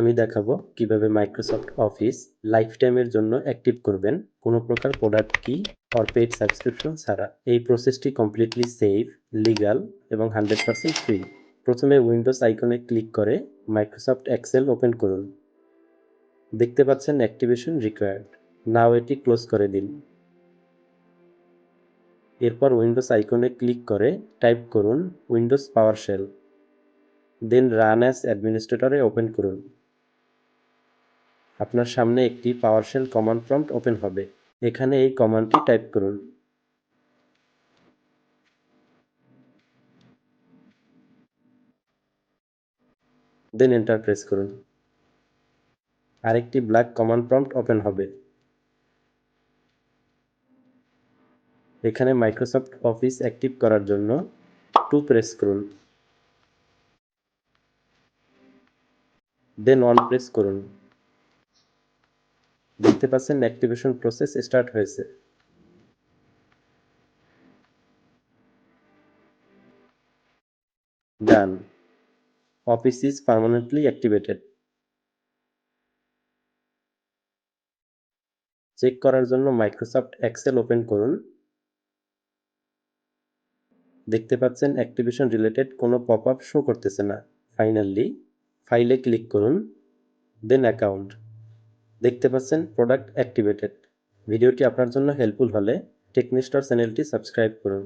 আমি দেখাবো কীভাবে মাইক্রোসফট অফিস লাইফ টাইমের জন্য অ্যাক্টিভ করবেন। কোনো প্রকার প্রোডাক্ট কি অর পেইড সাবস্ক্রিপশন ছাড়া। এই প্রসেসটি কমপ্লিটলি সেফ লিগাল এবং হান্ড্রেড পার্সেন্ট ফ্রি প্রথমে উইন্ডোজ আইকনে ক্লিক করে মাইক্রোসফট এক্সেল ওপেন করুন। দেখতে পাচ্ছেন অ্যাক্টিভেশন রিকোয়ার্ড নাও এটি ক্লোজ করে দিন। এরপর উইন্ডোজ আইকনে ক্লিক করে টাইপ করুন উইন্ডোজ পাওয়ার শেল দেন রান অ্যাস অ্যাডমিনিস্ট্রেটরে ওপেন করুন। আপনার সামনে একটি পাওয়ারশেল কমান্ড প্রম্পট ওপেন হবে। এখানে এই কমান্ডটি টাইপ করুন। দেন এন্টার প্রেস করুন। আরেকটি ব্ল্যাক কমান্ড প্রম্পট ওপেন হবে। এখানে মাইক্রোসফট অফিস অ্যাক্টিভ করার জন্য টু প্রেস করুন। দেন অন প্রেস করুন। দেখতে পাচ্ছেন অ্যাক্টিভেশন প্রসেস স্টার্ট হয়েছে। Done Office is permanently activated check করার জন্য মাইক্রোসফট এক্সেল ওপেন করুন। দেখতে পাচ্ছেন অ্যাক্টিভেশন রিলেটেড কোনো পপ আপ শো করতেছে না। ফাইনালি ফাইলে ক্লিক করুন দেন অ্যাকাউন্ট দেখতে পাচ্ছেন প্রোডাক্ট অ্যাক্টিভেটেড ভিডিওটি আপনার জন্য হেল্পফুল হলে টেকনিস্টার চ্যানেলটি সাবস্ক্রাইব করুন।